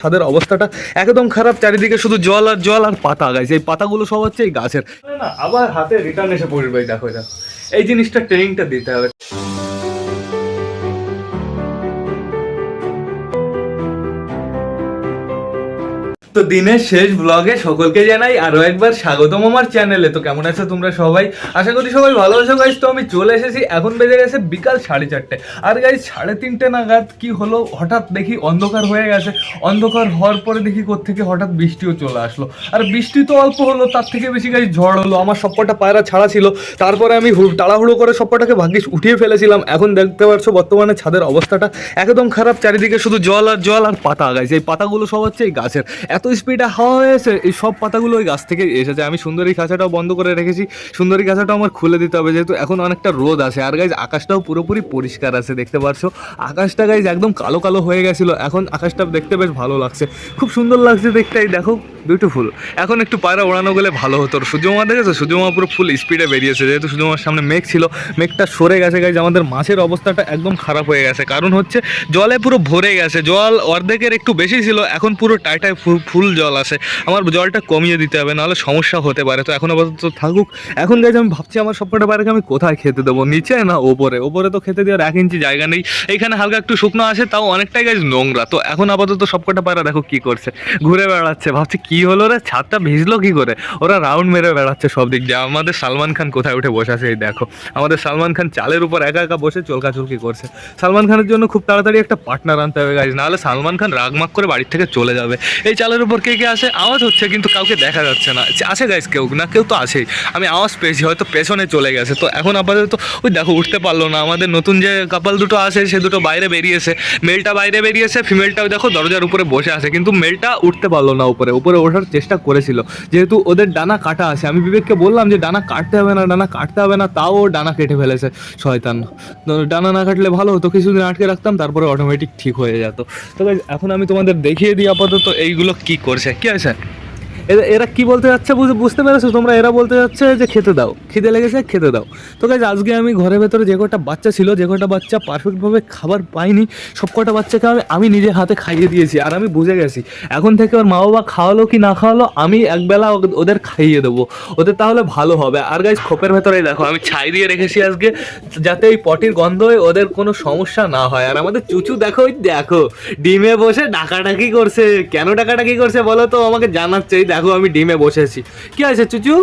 ছাদের অবস্থাটা একদম খারাপ, চারিদিকে শুধু জল আর জল আর পাতা গাছ এই পাতাগুলো সব হচ্ছে এই গাছের। আবার হাতে রিটার্ন এসে পড়বে দেখো দেখো। এই জিনিসটা ট্রেনিংটা দিতে হবে। তো দিনের শেষ ব্লগে সকলকে জানাই আরও একবার স্বাগতম আমার চ্যানেলে তো কেমন আছো তোমরা সবাই? আশা করি সবাই ভালো আছো গাইজ তো আমি চলে এসেছি, এখন বেজে গেছে বিকাল সাড়ে চারটে। আর গাইজ সাড়ে তিনটে নাগাদ কি হলো? হঠাৎ দেখি অন্ধকার হয়ে গেছে। অন্ধকার হওয়ার পরে দেখি থেকে হঠাৎ বৃষ্টিও চলে আসলো। আর বৃষ্টি তো অল্প হলো, তার থেকে বেশি গাইজ ঝড় হলো। আমার সবকটা পায়রা ছাড়া ছিল। তারপরে আমি তাড়াহুড়ো করে সবকটাকে ভাগ্যিস উঠিয়ে ফেলেছিলাম। এখন দেখতে পাচ্ছ বর্তমানে ছাদের অবস্থাটা। একদম খারাপ, চারিদিকে শুধু জল আর জল আর পাতা গাছ এই পাতাগুলো সব হচ্ছে এই গাছের। এত স্পিডে হাওয়া হয়েছে এই সব পাতাগুলো ওই গাছ থেকে এসেছে। আমি সুন্দরী খাঁচাটাও বন্ধ করে রেখেছি। সুন্দরী খাঁচাটাও আমার খুলে দিতে হবে, যেহেতু এখন অনেকটা রোদ আছে। আর গাইজ আকাশটাও পুরোপুরি পরিষ্কার আছে, দেখতে পারছ? আকাশটা গাইজ একদম কালো কালো হয়ে গেছিল। এখন আকাশটা দেখতে বেশ ভালো লাগছে। খুব সুন্দর লাগছে দেখতে। দেখো বিউটিফুল এখন একটু পায়রা ওড়ানো গেলে ভালো হতো। সূর্যমা দেখেছ? সূর্যমা পুরো ফুল স্পিডে বেরিয়েছে। যেহেতু সূর্যমার সামনে মেঘ ছিল, মেঘটা সরে গেছে গাইজ আমাদের মাছের অবস্থাটা একদম খারাপ হয়ে গেছে। কারণ হচ্ছে, জলে পুরো ভরে গেছে। জল অর্ধেকের একটু বেশি ছিল, এখন পুরো টাইটায় ফুল জল আছে আমার জলটা কমিয়ে দিতে হবে, নাহলে সমস্যা হতে পারে। তো এখন আপাতত থাকুক। এখন গাইজ আমি ভাবছি আমার সবকটা বাইরেকে আমি কোথায় খেতে দেবো, নিচে না ওপরে? ওপরে তো খেতে দেওয়ার এক ইঞ্চি জায়গা নেই। এইখানে হালকা একটু শুকনো আছে তাও অনেকটাই গাইজ নোংরা। তো এখন আপাতত সবকটা পায়রা দেখো কি করছে। ঘুরে বেড়াচ্ছে। ভাবছি কি হলো রে? ছাদটা ভিজলো কি করে? ওরা রাউন্ড মেরে বেড়াচ্ছে সব দিক দিয়ে। আমাদের সালমান খান কোথায় উঠে বসে আছে এই দেখো। আমাদের সালমান খান চালের উপর একা একা বসে চলকাচলকি করছে। সালমান খানের জন্য খুব তাড়াতাড়ি একটা পার্টনার আনতে হবে গাইজ নাহলে সালমান খান রাগমাগ করে বাড়ির থেকে চলে যাবে। এই চালের উপর কে কে আসে? আওয়াজ হচ্ছে কিন্তু কাউকে দেখা যাচ্ছে না। আছে গাইস কেউ? না, কেউ তো আছেই। আমি আওয়াজ পেয়েছি, হয়তো পেছনে চলে গেছে। তো এখন আপাতত, ওই দেখো, উঠতে পারল না। আমাদের নতুন যে কাপাল দুটো আছে সে দুটো বাইরে বেরিয়েছে। মেলটা বাইরে বেরিয়েছে ফিমেলটাও দেখো, দরজার উপরে বসে আছে। কিন্তু মেলটা উঠতে পারল না উপরে। উপরে ওঠার চেষ্টা করেছিল। যেহেতু ওদের ডানা কাটা আছে, আমি বিবেককে বললাম যে ডানা কাটতে হবে না, ডানা কাটতে হবে না, তাও ডানা কেটে ফেলেছে। শয়তান। ডানা না কাটলে ভালো হতো। কিছুদিন আটকে রাখতাম, তারপরে অটোমেটিক ঠিক হয়ে যেত। তো এখন আমি তোমাদের দেখিয়ে দিই আপাতত, এইগুলো কি করছে কি আছে এরা কি বলতে যাচ্ছে বুঝ- বুঝতে পেরেছ? তোমরা এরা বলতে যাচ্ছে যে খেতে দাও। খিদে লেগেছে, খেতে দাও। তো গাইজ আজকে আমি ঘরের ভেতরে যে কটা বাচ্চা ছিল, যে কটা বাচ্চা পারফেক্টভাবে খাবার পাইনি, সব কটা বাচ্চাকে আমি আমি নিজে হাতে খাইয়ে দিয়েছি, আর আমি বুঝে গেছি। এখন থেকে ওর মা বাবা খাওয়ালো কি না খাওয়ালো, আমি একবেলা ওদের খাইয়ে দেবো। ওদের তাহলে ভালো হবে। আর গাইজ খোপের ভেতরে দেখো, আমি ছাই দিয়ে রেখেছি আজকে, যাতে এই পটির গন্ধে ওদের কোনো সমস্যা না হয়। আর আমাদের চুচু দেখো, ওই দেখো, ডিমে বসে ডাকাডাকি করছে। কেন ডাকাডাকি করছে বলো তো? আমাকে জানাচ্ছে দেখো আমি ডিমে বসেছি কি আছে চুচু?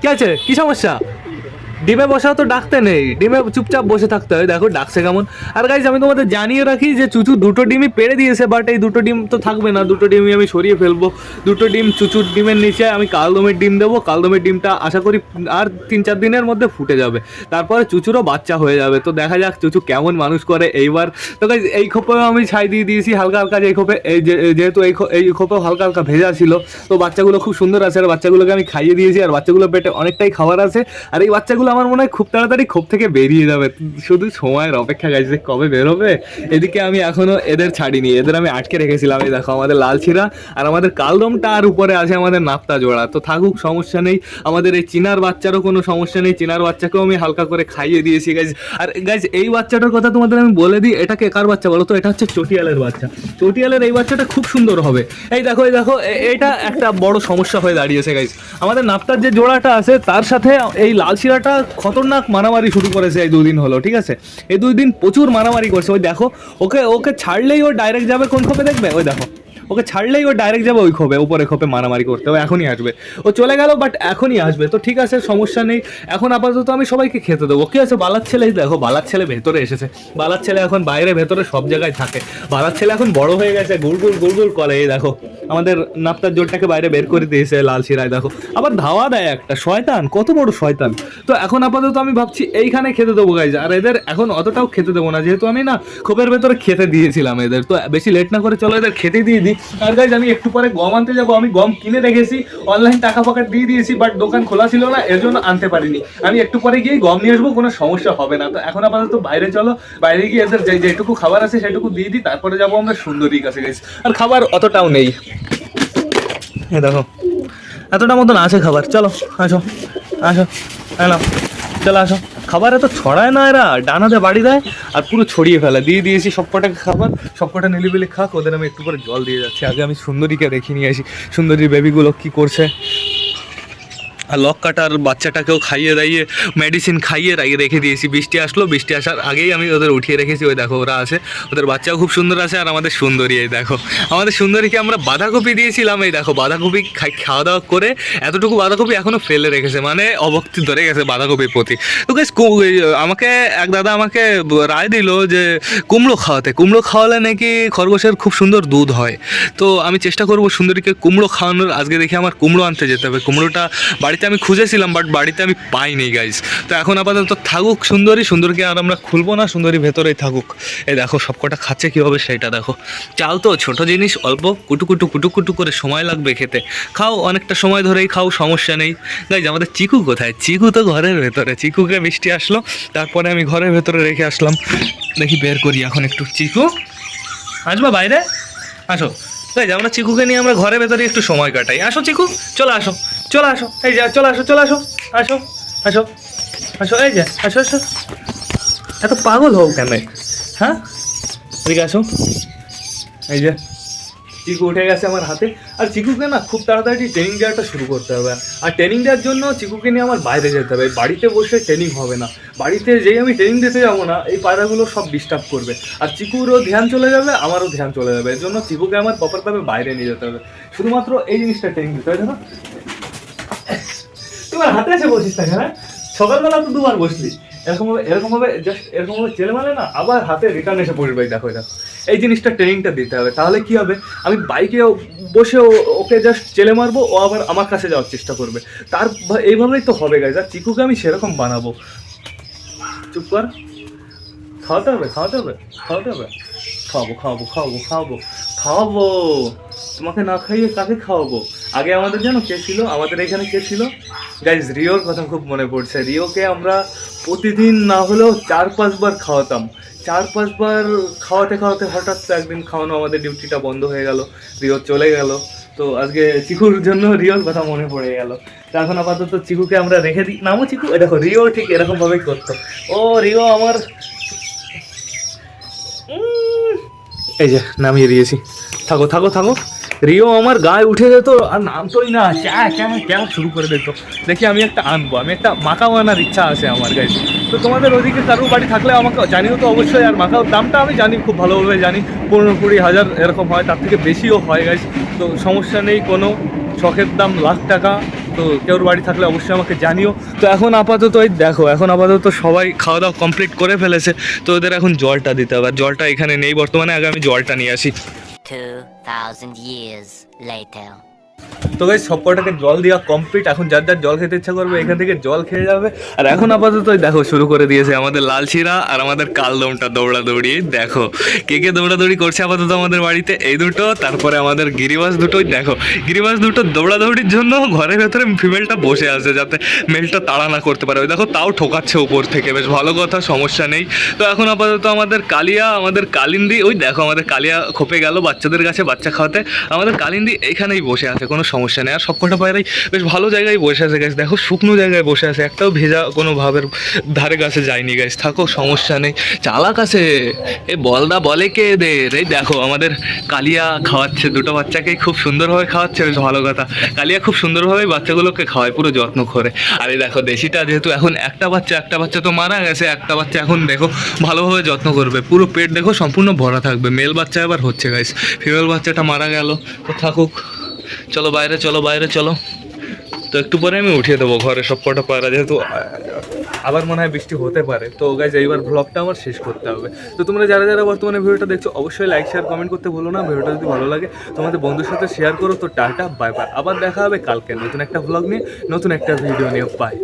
কি আছে? কি সমস্যা? ডিমে বসাও তো ডাকতে নেই, ডিমে চুপচাপ বসে থাকতে হয়, দেখো ডাকছে কেমন। আর গাইজ আমি তোমাদের জানিয়ে রাখি যে চুচু দুটো ডিমই পেড়ে দিয়েছে বাট এই দুটো ডিম তো থাকবে না, দুটো ডিমই আমি সরিয়ে ফেলব। দুটো ডিম চুচুর ডিমের নিচে, আমি কালদমের ডিম দেবো, কালদমের ডিমটা আশা করি আর তিন চার দিনের মধ্যে ফুটে যাবে। তারপরে চুচুরও বাচ্চা হয়ে যাবে, তো দেখা যাক চুচু কেমন মানুষ করে এইবার। তো গাইজ এই খোপেও আমি ছাই দিয়ে দিয়েছি, হালকা হালকা যে খোপে, এই যেহেতু এই এই খোপেও হালকা হালকা ভেজা ছিল, তো বাচ্চাগুলো খুব সুন্দর আছে, আর বাচ্চাগুলোকে আমি খাইয়ে দিয়েছি, আর বাচ্চাগুলো পেটে অনেকটাই খাবার আছে। আর এই বাচ্চাগুলো আমার মনে হয় খুব তাড়াতাড়ি খোপ থেকে বেরিয়ে যাবে। শুধু সময়ের অপেক্ষা গাইছে যে কবে বেরোবে? এদিকে আমি এখনও এদের ছাড়িনি। এদের আমি আটকে রেখেছিলাম। এই দেখো, আমাদের লাল ছিরা আর আমাদের কালদমটা আর উপরে আছে আমাদের নাপ্তা জোড়া। তো থাকুক, সমস্যা নেই। আমাদের এই চিনার বাচ্চারও কোনো সমস্যা নেই। চিনার বাচ্চাকেও আমি হালকা করে খাইয়ে দিয়েছি গাইজ আর গাইজ এই বাচ্চাটার কথা তোমাদের আমি বলে দিই, এটাকে কার বাচ্চা বলো তো? এটা হচ্ছে চটিয়ালের বাচ্চা। চটিয়ালের এই বাচ্চাটা খুব সুন্দর হবে। এই দেখো এই দেখো এটা একটা বড় সমস্যা হয়ে দাঁড়িয়েছে গাইজ আমাদের নাপ্তার যে জোড়াটা আছে, তার সাথে এই লাল শিরাটা খতরনাক মারামারি শুরু করেছে এই দুদিন হলো, ঠিক আছে? এই দুই দিন প্রচুর মারামারি করছে। ওই দেখো, ওকে ওকে ছাড়লেই ও ডাইরেক্ট যাবে, কোন খোপে দেখবে? ওই দেখো। ওকে ছাড়লেই ও ডাইরেক্ট যাবে ওই খোপে উপরে খোপে মারামারি করতে। ও এখনই আসবে। ও চলে গেল বাট এখনই আসবে। তো ঠিক আছে, সমস্যা নেই। এখন আপাতত আমি সবাইকে খেতে দেবো। কি আছে বালার ছেলে দেখো, বালার ছেলে ভেতরে এসেছে। বালার ছেলে এখন বাইরে, ভেতরে সব জায়গায় থাকে। বালার ছেলে এখন বড় হয়ে গেছে গুড়গুড় গুড়গুড় করে, এই দেখো। আমাদের নাপ্তার জোরটাকে বাইরে বের করে দিয়েছে লাল শিরায়, দেখো। আবার ধাওয়া দেয় একটা, শয়তান, কত বড় শয়তান। তো এখন আপাতত আমি ভাবছি, এইখানে খেতে দেবো গাইজ আর এদের এখন অতটাও খেতে দেবো না, যেহেতু আমি না খোপের ভেতরে খেতে দিয়েছিলাম এদের। তো বেশি লেট না করে চলো এদের খেতে দিয়ে দিই। আর গাইজ আমি একটু পরে গম আনতে যাব। আমি গম কিনে রেখেছি অনলাইন টাকা ফাঁকা দিয়ে দিয়েছি বাট দোকান খোলা ছিল না, এর জন্য আনতে পারিনি। আমি একটু পরে গিয়ে গম নিয়ে আসব, কোনো সমস্যা হবে না। তো এখন আপাতত বাইরে চলো, বাইরে গিয়ে এদের যে যেটুকু খাবার আছে সেটুকু দিয়ে দিই, তারপরে যাব আমরা সুন্দরী কাছে গেছি আর খাবার অতটাও নেই। হ্যাঁ দেখো, এতটা মতন আছে খাবার, চলো, আসো আসো এলাম চলো, আসো। খাবার এত ছড়ায় না এরা। ডানাতে বাড়ি দেয় আর পুরো ছড়িয়ে ফেলে। দিয়ে দিয়েছি সব কটা খাবার সব কটা নিলিবিলি খাক, ওদের আমি একটু করে জল দিয়ে যাচ্ছি। আগে আমি সুন্দরীকে দেখিয়ে নিয়ে আসি। সুন্দরীর বেবিগুলো কি করছে? লক কাটার বাচ্চাটাকেও খাইয়ে দাইয়ে মেডিসিন খাইয়ে রাইয়ে রেখে দিয়েছি। বৃষ্টি আসলো বৃষ্টি আসার আগেই আমি ওদের উঠিয়ে রেখেছি। ওই দেখো ওরা আছে। ওদের বাচ্চাও খুব সুন্দর আছে আর আমাদের সুন্দরী এই দেখো। আমাদের সুন্দরীকে আমরা বাঁধাকপি দিয়েছিলাম এই দেখো। বাঁধাকপি খাই খাওয়া দাওয়া করে এতটুকু বাঁধাকপি এখনও ফেলে রেখেছে মানে অভক্তি ধরে গেছে বাঁধাকপির প্রতি। তো guys, আমাকে এক দাদা আমাকে রায় দিল যে কুমড়ো খাওয়াতে। কুমড়ো খাওয়ালে নাকি খরগোশের খুব সুন্দর দুধ হয়। তো আমি চেষ্টা করব সুন্দরীকে কুমড়ো খাওয়ানোর। আজকে দেখি আমার কুমড়ো আনতে যেতে হবে। কুমড়োটা বাড়িতে আমি খুঁজেছিলাম বাট বাড়িতে আমি পাইনি গাইজ তো এখন আপাতত থাকুক সুন্দরী, সুন্দরকে আর আমরা খুলবো না, সুন্দরী ভেতরেই থাকুক। এই দেখো, সবকটা খাচ্ছে কীভাবে সেটা দেখো। চাল তো, ছোটো জিনিস, অল্প, কুটু কুটু কুটু কুটু করে সময় লাগবে খেতে। খাও, অনেকটা সময় ধরেই খাও, সমস্যা নেই। গাইজ আমাদের চিকু কোথায়? চিকু তো ঘরের ভেতরে। চিকুকে বৃষ্টি আসলো, তারপরে আমি ঘরের ভেতরে রেখে আসলাম। দেখি বের করি এখন একটু চিকু। আসবা বাইরে? আসো। গাইজ আমরা চিকুকে নিয়ে আমরা ঘরের ভেতরে একটু সময় কাটাই। আসো চিকু, চলে আসো। চলে আসো, এই যে, চলে আসো চলে আসো আসো আসো আসো, এই যে, আসো আসো। এত পাগল হও কেন? হ্যাঁ? এদিকে আসো। এই যে, চিকু উঠে গেছে আমার হাতে। আর চিকুকে না খুব তাড়াতাড়ি ট্রেনিং দেওয়াটা শুরু করতে হবে। আর ট্রেনিং দেওয়ার জন্য চিকুকে নিয়ে আমার বাইরে যেতে হবে। বাড়িতে বসে ট্রেনিং হবে না। বাড়িতে যেই আমি ট্রেনিং দিতে যাব না, এই পায়রাগুলো সব ডিস্টার্ব করবে। আর চিকুরও ধ্যান চলে যাবে, আমারও ধ্যান চলে যাবে। এর জন্য চিকুকে আমার প্রপারভাবে বাইরে নিয়ে যেতে হবে। শুধুমাত্র এই জিনিসটা ট্রেনিং দিতে হবে, জানো? তোমার হাতে এসে বসিস থাকে না হ্যাঁ? সকালবেলা তো দুবার বসলি। এরকম ভাবে এরকম ভাবে জাস্ট এরকম ভাবে চেলে মানে না, আবার হাতে রিটার্ন এসে পড়বে দেখো দেখো। এই জিনিসটা ট্রেনিংটা দিতে হবে। তাহলে কি হবে? আমি বাইকে বসে ওকে জাস্ট চেলে মারবো, ও আবার আমার কাছে যাওয়ার চেষ্টা করবে। তার এইভাবেই তো হবে গাইজ আর চিকুকে আমি সেরকম বানাবো। চুপ কর। খাওয়াতে হবে খাওয়াতে হবে খাওয়াতে হবে। খাওয়াবো খাওয়াবো খাওয়াবো খাওয়াবো। খাওয়াবো। তোমাকে না খাইয়ে কাকে খাওয়াবো? আগে আমাদের জানো কে ছিল? আমাদের এখানে কে ছিল? গাইজ রিওর কথা খুব মনে পড়ছে। রিওকে আমরা প্রতিদিন না হলেও চার পাঁচবার খাওয়াতাম। চার পাঁচবার খাওয়াতে খাওয়াতে হঠাৎ একদিন খাওয়ানো আমাদের ডিউটিটা বন্ধ হয়ে গেল। রিও চলে গেল। তো আজকে চিকুর জন্য রিওর কথা মনে পড়ে গেল। এখন আপাতত চিকুকে আমরা রেখে দিই। নামও চিকু? দেখো, রিও ঠিক এরকমভাবেই করতো। ও, রিও আমার এই যে, নামিয়ে দিয়েছি। থাকো থাকো থাকো। রিও আমার গায়ে উঠে যেত, আর নামতোই না। ক্যা ক্যা ক্যা শুরু করে দিত। দেখি আমি একটা আনব। আমি একটা মাকাও আনার ইচ্ছা আছে আমার গায়ে। তো তোমাদের ওদিকে কারোর বাড়ি থাকলে আমাকে জানিও তো অবশ্যই, আর মাকাও দামটা আমি জানি, খুব ভালোভাবে জানি। পনেরো কুড়ি হাজার এরকম হয়, তার থেকে বেশিও হয় গাইজ তো সমস্যা নেই, কোনো শখের দাম লাখ টাকা। তো কেউর বাড়ি থাকলে অবশ্যই আমাকে জানিও। তো এখন আপাতত এই দেখো এখন আপাতত সবাই খাওয়া দাওয়া কমপ্লিট করে ফেলেছে। তো ওদের এখন জলটা দিতে হবে আর জলটা এখানে নেই বর্তমানে আগে আমি জলটা নিয়ে আসি। 2,000 years later. তো গাইজ সব কটাকে জল দেওয়া কমপ্লিট এখন যার যার জল খেতে ইচ্ছা করবে, এখান থেকে জল খেয়ে যাবে। আর এখন আপাতত দেখো, শুরু করে দিয়েছে আমাদের লালচিরা আর আমাদের কালদমটা দৌড়াদৌড়ি। দেখো, কে কে দৌড়াদৌড়ি করছে আপাতত আমাদের বাড়িতে, এই দুটো। তারপরে আমাদের গিরিবাস দুটোই, দেখো, গিরিবাস দুটো দৌড়াদৌড়ির জন্য ঘরের ভেতরে ফিমেলটা বসে আছে যাতে মেলটা তাড়া না করতে পারে। ওই দেখো, তাও ঠোকাচ্ছে উপর থেকে। বেশ ভালো কথা, সমস্যা নেই। তো এখন আপাতত আমাদের কালিয়া, আমাদের কালিন্দি, ওই দেখো, আমাদের কালিয়া খোপে গেল বাচ্চাদের কাছে বাচ্চা খাওয়াতে। আমাদের কালিন্দি এখানেই বসে আছে। কোনো সমস্যা নেই। আর সবকটা পায়রাই বেশ ভালো জায়গায় বসে আছে গাছ দেখো, শুকনো জায়গায় বসে আছে। একটাও ভেজা কোনো ভাবের ধারে কাছে যায়নি গাছ থাকো, সমস্যা নেই। চালাক আছে। এ বলদা বলে কে এদের? এই দেখো, আমাদের কালিয়া খাওয়াচ্ছে। দুটো বাচ্চাকেই খুব সুন্দরভাবে খাওয়াচ্ছে, বেশ ভালো কথা। কালিয়া খুব সুন্দরভাবে বাচ্চাগুলোকে খাওয়ায়, পুরো যত্ন করে। আর এই দেখো, দেশিটা যেহেতু এখন একটা বাচ্চা একটা বাচ্চা তো মারা গেছে, একটা বাচ্চা এখন দেখো ভালোভাবে যত্ন করবে। পুরো পেট দেখো সম্পূর্ণ ভরা থাকবে। মেল বাচ্চা এবার হচ্ছে গাইস ফিমেল বাচ্চাটা মারা গেল। তো থাকুক। চলো বাইরে চলো বাইরে, চলো। তো একটু পরে আমি উঠিয়ে দেবো ঘরে সব কটা পায়রা, যেহেতু আবার মনে হয় বৃষ্টি হতে পারে। তো গাইজ এইবার ভ্লগটা আমার শেষ করতে হবে। তো তোমরা যারা যারা বর্তমানে ভিডিওটা দেখছ, অবশ্যই লাইক শেয়ার কমেন্ট করতে ভুলো না। ভিডিওটা যদি ভালো লাগে, তোমাদের বন্ধুর সাথে শেয়ার করো। তো টাটা বাই বাই আবার দেখা হবে কালকে নতুন একটা ভ্লগ নিয়ে, নতুন একটা ভিডিও নিয়ে। বাই